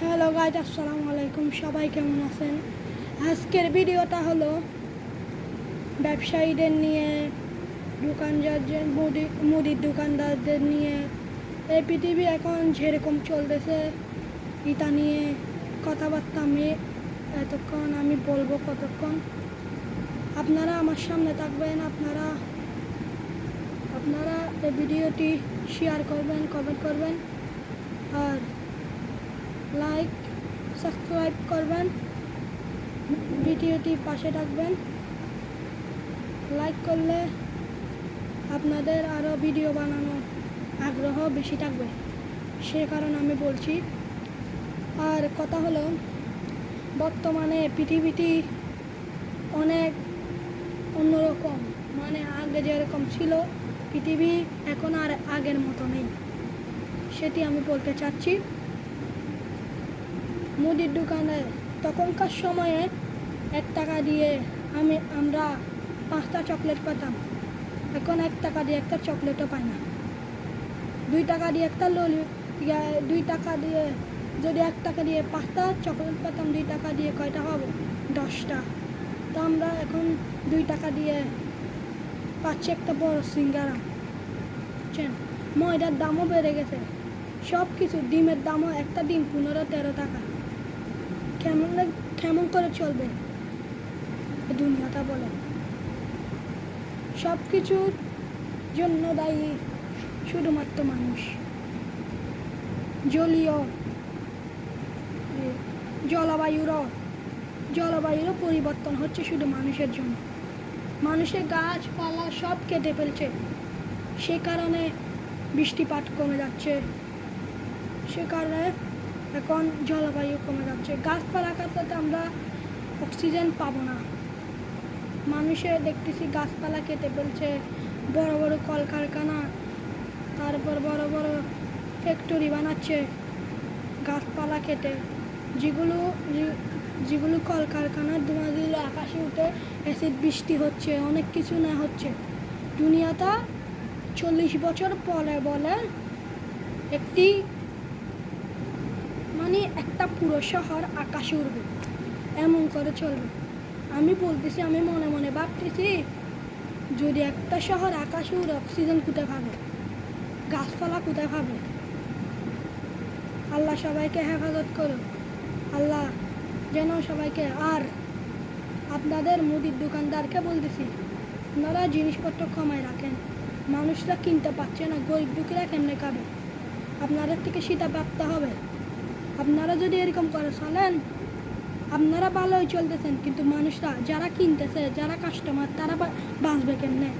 Hello guys আসসালামু আলাইকুম। সবাই কেমন আছেন? আজকের ভিডিওটা হলো ব্যবসায়ীদের নিয়ে, দোকানদারদের, মুদি মুদির দোকানদারদের নিয়ে। এই পৃথিবী এখন যেরকম চলতেছে এটা নিয়ে কথাবার্তা আমি এতক্ষণ আমি বলব কতক্ষণ। আপনারা আমার সামনে থাকবেন, আপনারা আপনারা এই ভিডিওটি শেয়ার করবেন কমেন্ট করবেন। আর লাইক সাবস্ক্রাইব করবেন, ভিডিওটি পাশে রাখবেন। লাইক করলে আপনাদের আরও ভিডিও বানানোর আগ্রহ বেশি থাকবে। সে কারণে আমি বলছি, আর কথা হলো, বর্তমানে পৃথিবীটি অনেক অন্যরকম মানে আগে যেরকম ছিল, পৃথিবী এখন আর আগের মতো নেই। সেটি আমি বলতে চাচ্ছি। মুদির দোকানে তখনকার সময়ে এক টাকা দিয়ে আমি, আমরা পাঁচটা চকলেট পেতাম। এখন এক টাকা দিয়ে একটা চকলেটও পাই না। দুই টাকা দিয়ে একটা ললি দুই টাকা দিয়ে যদি এক টাকা দিয়ে পাঁচটা চকলেট পেতাম, দুই টাকা দিয়ে কয়টা পাবো দশটা। তো আমরা এখন দুই টাকা দিয়ে পাচ্ছি একটা বড় সিঙ্গারা। বুঝছেন? ময়দার দামও বেড়ে গেছে। সব কিছু ডিমের দামও একটা ডিম পনেরো তেরো টাকা। কেমন কেমন করে চলবে? দুনিয়াটা বলে। সব কিছুর জন্য দায়ী শুধুমাত্র মানুষ। জলীয় এ, জলবায়ুরও জলবায়ুরও পরিবর্তন হচ্ছে শুধু মানুষের জন্য। মানুষের গাছপালা সব কেটে ফেলছে। সে কারণে বৃষ্টিপাত কমে যাচ্ছে। সে কারণে এখন জলবায়ু কমে যাচ্ছে। গাছপালা কাটাতে আমরা অক্সিজেন পাবো না। মানুষে দেখতেছি গাছপালা কেটে ফেলছে। বড় বড় কলকারখানা, তারপর বড় বড় ফ্যাক্টরি বানাচ্ছে গাছপালা কেটে। যেগুলো যেগুলো কলকারখানার ধোঁয়াগুলো আকাশে উঠে অ্যাসিড বৃষ্টি হচ্ছে, অনেক কিছু না হচ্ছে। দুনিয়াটা চল্লিশ বছর পরে বলে, একটি মানে একটা পুরো শহর আকাশে উঠবে এমন করে চলবে। আমি বলতেছি, আমি মনে মনে ভাবতেছি, যদি একটা শহর আকাশে উড়ে অক্সিজেন কোথায় পাবে? গাছপালা কোথায় পাবে? আল্লাহ সবাইকে হেফাজত করুন আল্লাহ যেন সবাইকে, আর আপনাদের মুদির দোকানদারকে বলতেছি, আপনারা জিনিসপত্র কমায় রাখেন। মানুষরা কিনতে পারছে না, গরিব দুঃখীরা কেমনে খাবে? আপনাদের থেকে সেটা ভাবতে হবে। আপনারা যদি এরকম করে চলেন, আপনারা ভালোই চলতেছেন, কিন্তু মানুষরা যারা কিনতেছে, যারা কাস্টমার তারা বাঁচবে কেমনে?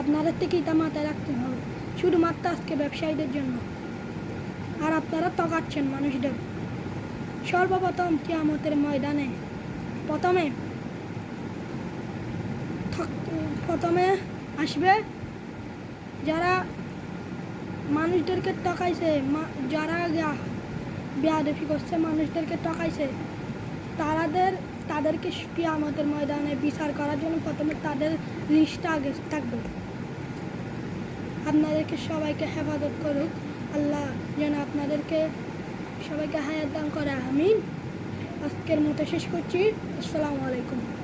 আপনাদের থেকে এটা মাথায় রাখতে হবে। শুধুমাত্র আজকে ব্যবসায়ীদের জন্য। আর আপনারা তকাচ্ছেন মানুষদের। সর্বপ্রথম কিয়ামতের ময়দানে প্রথমে প্রথমে আসবে যারা মানুষদেরকে টকাইছে যারা বেয়াদফি করছে, মানুষদেরকে টকাইছে তারাদের, তাদেরকে আমাদের ময়দানে বিচার করার জন্য প্রথমে তাদের লিস্টটা আগে থাকবে। আপনাদেরকে সবাইকে হেফাজত করুক। আল্লাহ যেন আপনাদেরকে সবাইকে হায়াত দান করে, আমিন। আজকের মতো শেষ করছি। আসসালামু আলাইকুম।